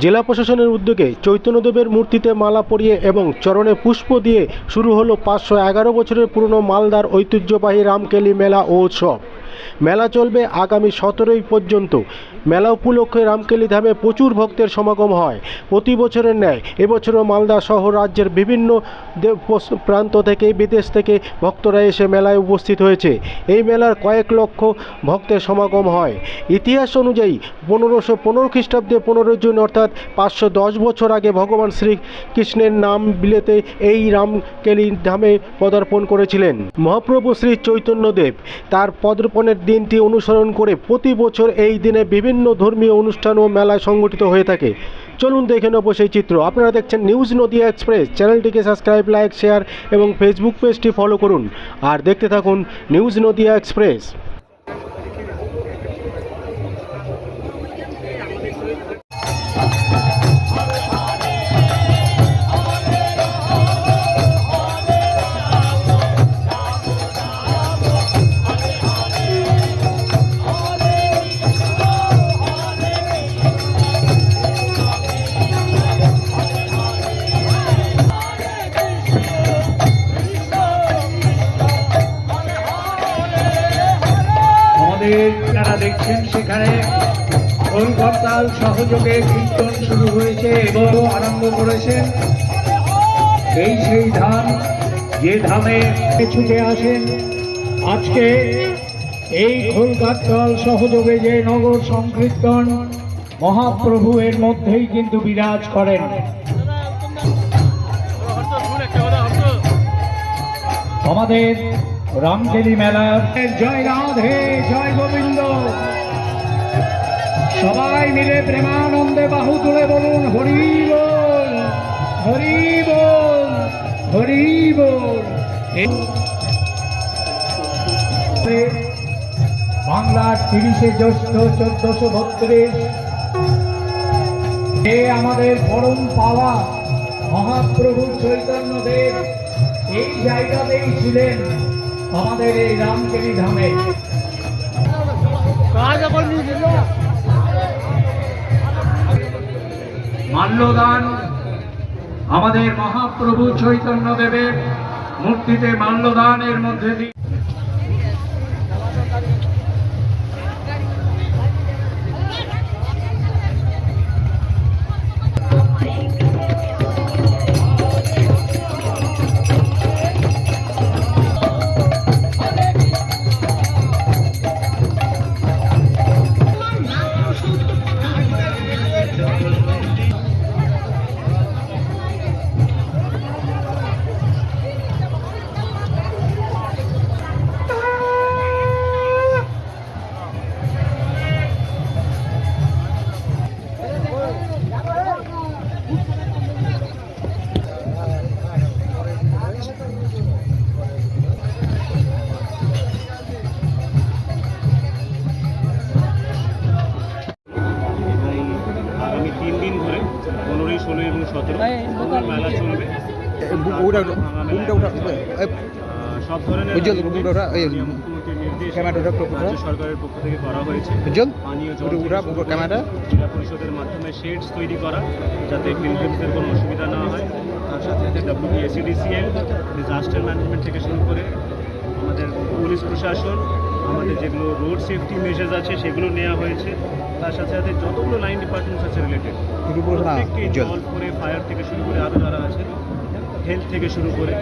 জেলা প্রশাসনের উদ্যোগে চৈতন্যদেবের মূর্তিতে মালা পরিয়ে এবং চরণে পুষ্প দিয়ে শুরু হলো পাঁচশো এগারো বছরের পুরনো মালদার ঐতিহ্যবাহী রামকেলি মেলা ও উৎসব। মেলা চলবে আগামী সতেরোই পর্যন্ত। মেলা উপলক্ষে রামকেলি ধামে প্রচুর ভক্তের সমাগম হয়। প্রতি বছরের ন্যায় এবছরও মালদা শহর রাজ্যের বিভিন্ন প্রান্ত থেকে, বিদেশ থেকে ভক্তরা এসে মেলায় উপস্থিত হয়েছে। এই মেলার কয়েক লক্ষ ভক্তের সমাগম হয়। ইতিহাস অনুযায়ী পনেরোশো পনেরো খ্রিস্টাব্দে পনেরো জুন, অর্থাৎ পাঁচশো দশ বছর আগে ভগবান শ্রীকৃষ্ণের নাম বিলেতে এই রামকেলি ধামে পদার্পণ করেছিলেন। মহাপ্রভু শ্রী চৈতন্যদেব তার পদার্পণের দিনটি অনুসরণ করে প্রতি বছর এই দিনে বিভিন্ন ধর্মীয় অনুষ্ঠান ও মেলায় সংগঠিত হয়ে থাকে। চলুন দেখে নেব সেই চিত্র। আপনারা দেখছেন নিউজ নদিয়া এক্সপ্রেস। চ্যানেলটিকে সাবস্ক্রাইব, লাইক, শেয়ার এবং ফেসবুক পেজটি ফলো করুন। আর দেখতে থাকুন নিউজ নদিয়া এক্সপ্রেস। কলকাতার সহযোগে কীর্তন শুরু হয়েছে এবং আরম্ভ করেছেন। এই সেই ধাম, যে ধামে ছুটে আসেন। আজকে এই খোলকাত্তল সহযোগে যে নগর সংকীর্তন, মহাপ্রভু এর মধ্যেই কিন্তু বিরাজ করেন। আমাদের রামকেলি মেলার। জয় রাধে, জয় গোবিন্দ। সবাই মিলে প্রেমানন্দে বাহু তুলে বলুন, হরি বল হরি বল হরি বল। বাংলার তিরিশে জ্যৈষ্ঠ চোদ্দশো বত্রিশ। আমাদের পরম পাওয়া মহাপ্রভু চৈতন্য দেব। এই জায়গাতেই ছিলেন আমাদের এই রামকেলি ধামে। মাল্যদান আমাদের মহাপ্রভু চৈতন্য দেবের মূর্তিতে মাল্যদানের মধ্যে দিয়ে ওটা রুমটা ওটা সব ধরনের উজ্জ্বল, রুমটা ওটা, ক্যামেরাটা ওটা। সরকারের পক্ষ থেকে করা হয়েছে। উজ্জ্বল পানীয় জল ওটা পরিষদের মাধ্যমে শেডস তৈরি করা যাতে পিলগ্রিমসদের কোনো অসুবিধা না হয়। তার সাথে ডিজাস্টার ম্যানেজমেন্ট থেকে শুরু করে আমাদের পুলিশ প্রশাসন আমাদের যেগুলো রোড সেফটি মেজার্স আছে সেগুলো নেওয়া হয়েছে। তার সাথে সাথে যতগুলো লাইন ডিপার্টমেন্টস আছে রিলেটেড জল করে ফায়ার থেকে শুরু করে আরও যারা আছে হেলথ থেকে শুরু করে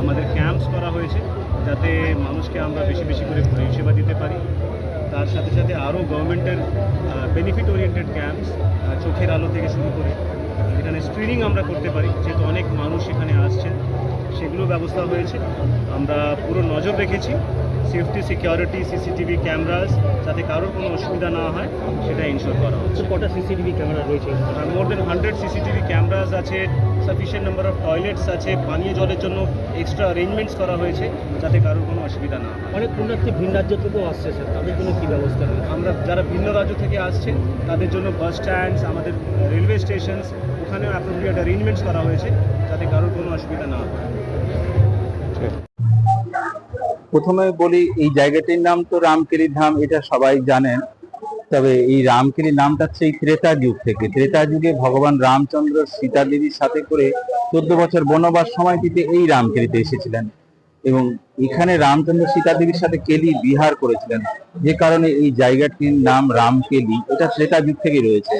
আমাদের ক্যাম্পস করা হয়েছে যাতে মানুষকে আমরা বেশি বেশি করে পরিষেবা দিতে পারি। তার সাথে সাথে আরও গভর্নমেন্টের বেনিফিট ওরিয়েন্টেড ক্যাম্পস চোখের আলো থেকে শুরু করে এখানে স্ক্রিনিং আমরা করতে পারি যেহেতু অনেক মানুষ এখানে আসছেন সেগুলো ব্যবস্থা হয়েছে। আমরা পুরো নজর রেখেছি সেফটি সিকিউরিটি সিসিটিভি ক্যামেরাস যাতে কারোর কোনো অসুবিধা না হয় সেটা ইনশোর করা হচ্ছে। কটা সিসিটিভি ক্যামেরা রয়েছে? More than hundred CCTV cameras আছে সাফিসিয়েন্ট নাম্বার অফ টয়লেটস আছে পানীয় জলের জন্য এক্সট্রা অ্যারেঞ্জমেন্টস করা হয়েছে যাতে কারোর কোনো অসুবিধা না হয়। অনেক পুণ্যার্থী ভিন্ন রাজ্য থেকেও আসছে স্যার তাদের জন্য কী ব্যবস্থা নেই আমরা যারা ভিন্ন রাজ্য থেকে আসছেন তাদের জন্য বাস স্ট্যান্ডস আমাদের রেলওয়ে স্টেশনস ওখানেও অ্যাপ্রোপ্রিয়েট অ্যারেঞ্জমেন্টস করা হয়েছে যাতে কারোর কোনো অসুবিধা না হয়। প্রথমে বলি এই জায়গাটির নাম তো রামকেরি ধাম এটা সবাই জানেন। তবে এই রামকেলি নামটা হচ্ছে এই ত্রেতা যুগ থেকে। ত্রেতা যুগে ভগবান রামচন্দ্র সীতা দেবীর সাথে করে চোদ্দ বছর বনবাস সময়টিতে এই রামকেলিতে এসেছিলেন। এবং এখানে রামচন্দ্র সীতা দেবীর সাথে কেলি বিহার করেছিলেন। যে কারণে এই জায়গাটির নাম রামকেলি, এটা ত্রেতা যুগ থেকে রয়েছে।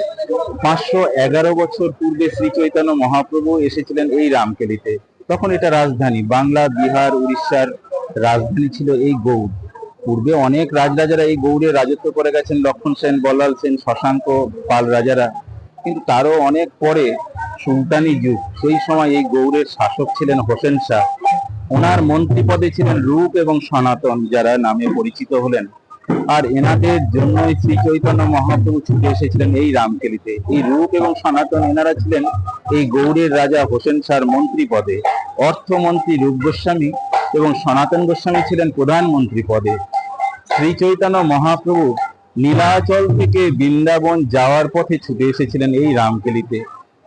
পাঁচশো এগারো বছর পূর্বে শ্রী চৈতন্য মহাপ্রভু এসেছিলেন এই রামকেলিতে। তখন এটা রাজধানী, বাংলা, বিহার, উড়িষ্যার রাজধানী ছিল এই গৌড়। পূর্বে অনেক রাজরাজারা এই গৌড়ে রাজত্ব করে গেছেন, লক্ষণ সেন বল্লাল সেন, শশাঙ্ক পাল রাজারা। কিন্তু তারও অনেক পরে সুলতানি যুগ, সেই সময় এই গৌড়ের শাসক ছিলেন হোসেন শাহ। ওনার মন্ত্রী পদে ছিলেন রূপ এবং সনাতন, যারা নামে পরিচিত হলেন। আর এনাদের জন্যই শ্রী চৈতন্য মহাপ্রভু ছুটে এসেছিলেন এই রামকেলিতে। এই রূপ এবং সনাতন এনারা ছিলেন এই গৌড়ের রাজা হোসেন শাহর মন্ত্রী পদে অর্থমন্ত্রী রূপ গোস্বামী এবং সনাতন গোস্বামী ছিলেন প্রধানমন্ত্রী পদে শ্রী চৈতন্য মহাপ্রভু নীলাচল থেকে বৃন্দাবন যাওয়ার পথে ছুটে এসেছিলেন এই রামকেলিতে।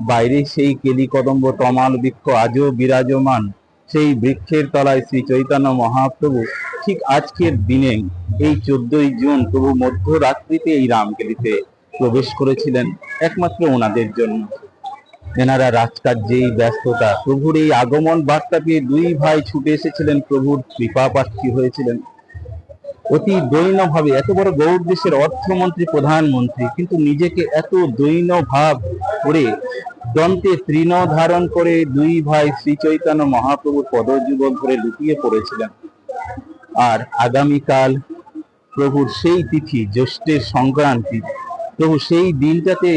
বাইরে সেই কেলি কদম্ব তমাল বৃক্ষ আজও বিরাজমান। সেই বৃক্ষের তলায় শ্রী চৈতন্য মহাপ্রভু ঠিক আজকের দিনে এই চোদ্দই জুন প্রভু মধ্যরাত্রিতে এই রামকেলিতে প্রবেশ করেছিলেন একমাত্র ওনাদের জন্য। এনারা রাজকার্যেই ব্যস্ততা। প্রভুর এই আগমন বার্তা পেয়ে দুই ভাই ছুটে এসেছিলেন। প্রভুর কৃপা প্রার্থী হয়েছিলেন। অতি দৈন্য ভাবে এত বড় গৌড় দেশের অর্থমন্ত্রী, প্রধানমন্ত্রী, কিন্তু নিজেকে এত দৈন্য ভাব করে দন্তে তৃণ ধারণ করে দুই ভাই শ্রী চৈতন্য মহাপ্রভুর পদযুগল ধরে লুকিয়ে পড়েছিলেন। আর আগামীকাল প্রভুর সেই তিথি, জ্যৈষ্ঠের সংক্রান্তি, প্রভু সেই দিনটাতে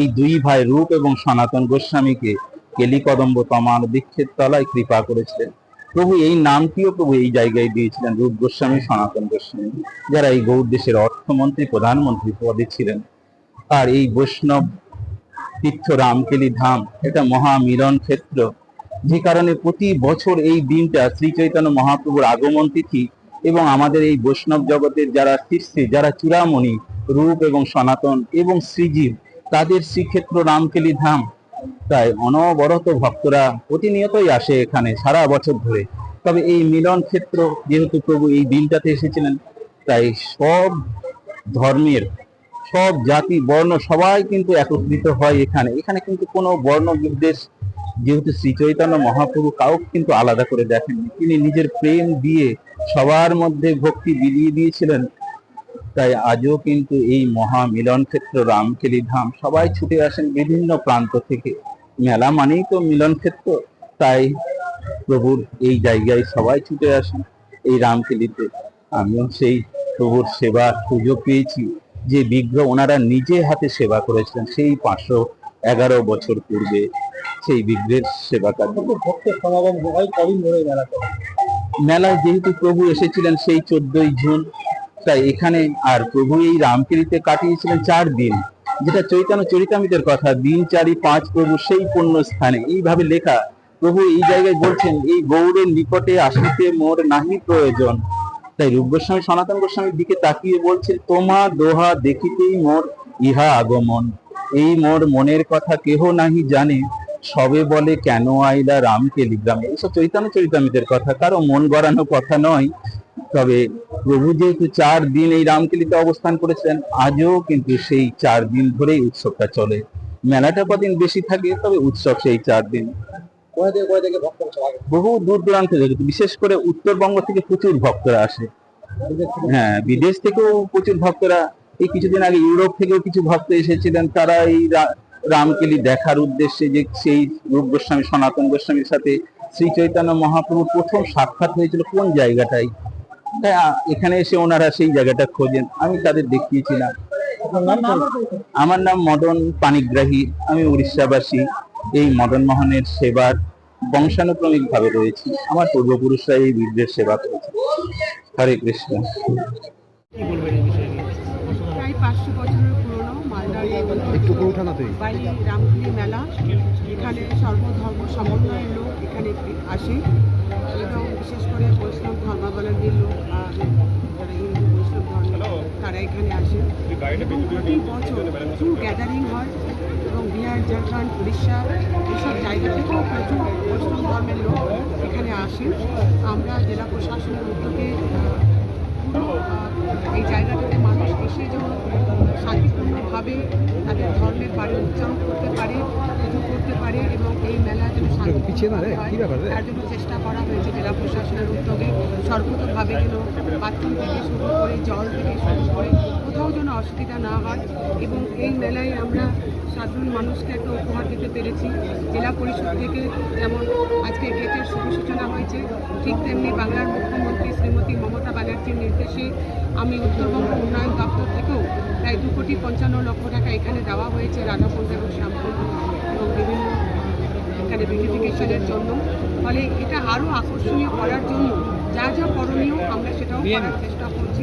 এই দুই ভাই রূপ এবং সনাতন গোস্বামীকে কেলিকদম্ব তমাল বৃক্ষের তলায় কৃপা করেছিলেন। প্রভু, এই নামটিও প্রভু এই জায়গায় দিয়েছিলেন, রূপ গোস্বামী, সনাতন গোস্বামী, যারা এই গৌর দেশের অর্থমন্ত্রী, প্রধানমন্ত্রী পদে ছিলেন। আর এই বৈষ্ণব তীর্থ রামকেলি ধাম, এটা মহামিলন ক্ষেত্র, যে কারণে প্রতি বছর এই দিনটা শ্রী চৈতন্য মহাপ্রভুর আগমন তিথি এবং আমাদের এই বৈষ্ণব জগতের যারা শীর্ষে যারা চূড়ামণি, রূপ এবং সনাতন এবং শ্রীজীব, তাদের শ্রীক্ষেত্র রামকেলি ধাম তাই অনবরত ভক্তরা প্রতিনিয়তই আসে এখানে সারা বছর ধরে। তবে এই মিলন ক্ষেত্র, যেহেতু প্রভু এই দিনটাতে এসেছিলেন, তাই সব ধর্মের, সব জাতি, বর্ণ সবাই কিন্তু একত্রিত হয় এখানে। এখানে কিন্তু কোনো বর্ণ বিদ্বেষ যেহেতু শ্রী চৈতন্য মহাপ্রভু কাউকে কিন্তু আলাদা করে দেখেননি। তিনি নিজের প্রেম দিয়ে সবার মধ্যে ভক্তি বিলিয়ে দিয়েছিলেন। তাই আজও কিন্তু এই মহা মিলন ক্ষেত্র, রামকেলি ধাম, সবাই ছুটে আসেন বিভিন্ন প্রান্ত থেকে। মেলা মানেই তো মিলন ক্ষেত্র। তাই প্রভুর এই জায়গায় সবাই ছুটে আসেন এই রামকেলিতে। আমিও সেই প্রভুর সেবার সুযোগ পেয়েছি যে বিগ্রহ ওনারা নিজে হাতে সেবা করেছিলেন সেই পাঁচশো এগারো বছর পূর্বে। সেই বিগ্রহের সেবা কার্য ভক্তের সমাগম হয় কদিন ধরে মেলা? মেলায় যেহেতু প্রভু এসেছিলেন সেই চোদ্দই জুন তাই এখানে আর প্রভু এই রামকেলিতে কাটিয়েছিলেন চার দিন। যেটা চৈতন্য চরিতামিতের কথা, দিন চারি পাঁচ প্রভু সেই পুণ্য স্থানে। এইভাবে লেখা, প্রভু এই জায়গায় বলছেন, এই গৌড়ের নিকটে আসিতে মোর নাহি প্রয়োজন। তাই রূপ গোস্বামী সনাতন গোস্বামীর দিকে তাকিয়ে বলছে, তোমা দোহা দেখিতেই মোর ইহা আগমন। এই মোর মনের কথা কেহ নাহি জানে, সবে বলে কেন আইলা রাম টেলিগ্রামে এইসব চৈতন্য চরিতামিতের কথা, কারও মন গড়ানো কথা নয়। তবে প্রভু যেহেতু চার দিন এই রামকেলিতে অবস্থান করেছিলেন আজও কিন্তু সেই চার দিন ধরেই উৎসবটা চলে। মেলাটা কদিন বেশি থাকে তবে উৎসব সেই চার দিন? বহু দূর দূরান্ত থেকে বিশেষ করে উত্তরবঙ্গ থেকে প্রচুর ভক্তরা আসে। হ্যাঁ বিদেশ থেকেও প্রচুর ভক্তরা এই কিছুদিন আগে ইউরোপ থেকেও কিছু ভক্ত এসেছিলেন তারা এই রামকেলি দেখার উদ্দেশ্যে যে সেই রূপ গোস্বামী সনাতন গোস্বামীর সাথে শ্রী চৈতন্য মহাপ্রভুর প্রথম সাক্ষাৎ হয়েছিল কোন জায়গাটায়? এখানে এসে ওনারা সেই জায়গাটা খোঁজেন। আমি তাদের দেখিয়েছিলাম আমার নাম মদন পানিগ্রাহী। আমি উড়িষ্যাবাসী। এই মদন মোহনের সেবার বংশানুক্রমিক ভাবে রয়েছি। আমার পূর্বপুরুষরা এই বীরদের সেবা করেছে। হরে কৃষ্ণ? প্রায় পাঁচশো বছরের পুরনো রামপুরি মেলা। এখানে সর্বধর্ম সমন্বয়ের লোক এখানে আসে। বিশেষ করে বৈষ্ণব ধর্মাবলম্বীর লোক যারা হিন্দু বৈষ্ণব ধর্ম তারা এখানে আসেন এবং প্রতি বছর প্রচুর গ্যাদারিং হয় এবং বিহার ঝাড়খণ্ড উড়িষ্যা এইসব জায়গা থেকেও প্রচুর বৈষ্ণব ধর্মের লোক এখানে আসেন আমরা জেলা প্রশাসনের উদ্যোগে এই জায়গাটাতে মানুষ এসে যেন শান্তিপূর্ণভাবে তাদের ধর্মের বাড়ি উচ্চারণ করতে পারে পুজো করতে পারে এবং এই মেলা পিছিয়ে না রে, ব্যাপার রে? চেষ্টা করা হয়েছে জেলা প্রশাসনের উদ্যোগে। সর্বতভাবে যেন বাথরুম থেকে শুরু করে জল থেকে শুরু করে কোথাও যেন অসুবিধা না হয়। এবং এই মেলায় আমরা সাধারণ মানুষকে একটা উপহার দিতে পেরেছি। জেলা পরিষদ থেকে যেমন আজকে গেটের শুভ সূচনা হয়েছে ঠিক তেমনি বাংলার মুখ্যমন্ত্রী শ্রীমতী মমতা ব্যানার্জির নির্দেশে আমি উত্তরবঙ্গ উন্নয়ন দপ্তর থেকেও প্রায় দু কোটি পঞ্চান্ন লক্ষ টাকা এখানে দেওয়া হয়েছে রাধাকুণ্ড এবং শ্যামকুণ্ড এবং বিভিন্ন এখানে বিউটিফিকেশনের জন্য। ফলে এটা আরও আকর্ষণীয় করার জন্য যা যা করণীয় আমরা সেটাও করার চেষ্টা করছি।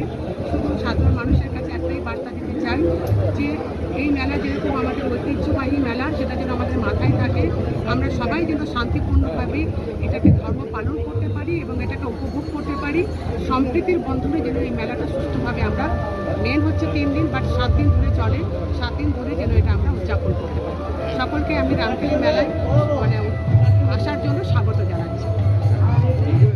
শুধু সাধারণ মানুষের কাছে একটাই বার্তা দিতে চাই যে এই মেলা যেরকম আমাদের ঐতিহ্যবাহী মেলা সেটা যেন আমাদের মাথায় থাকে। আমরা সবাই যেন শান্তিপূর্ণভাবে এটাকে ধর্ম পালন করতে পারি এবং এটাকে উপভোগ করতে পারি। সম্প্রীতির বন্ধনে যেন এই মেলাটা সুষ্ঠুভাবে আমরা মেন হচ্ছে তিন দিন বাট সাত দিন ধরে চলে। সাত দিন ধরে যেন এটা আমরা উদযাপন পারি সকলকে আমি রামকেলি মেলায় মানে আসার জন্য স্বাগত জানাই